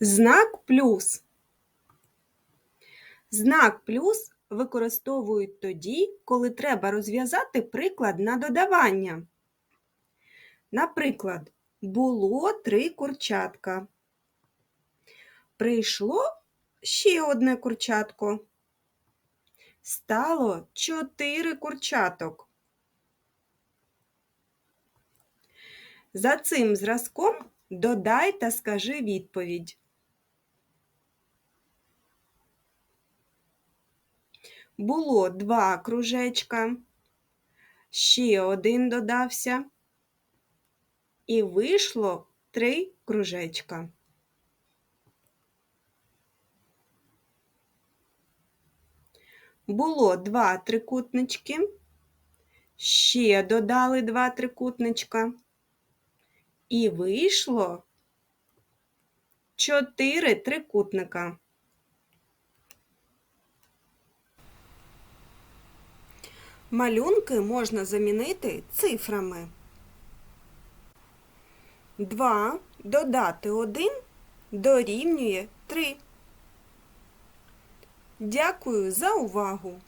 Знак плюс. Знак плюс використовують тоді, коли треба розв'язати приклад на додавання. Наприклад, було три курчатка. Прийшло ще одне курчатко. Стало чотири курчаток. За цим зразком додай та скажи відповідь. Було два кружечка, ще один додався, і вийшло три кружечка. Було два трикутнички, ще додали два трикутничка, і вийшло чотири трикутника. Малюнки можна замінити цифрами. 2 додати 1 дорівнює 3. Дякую за увагу!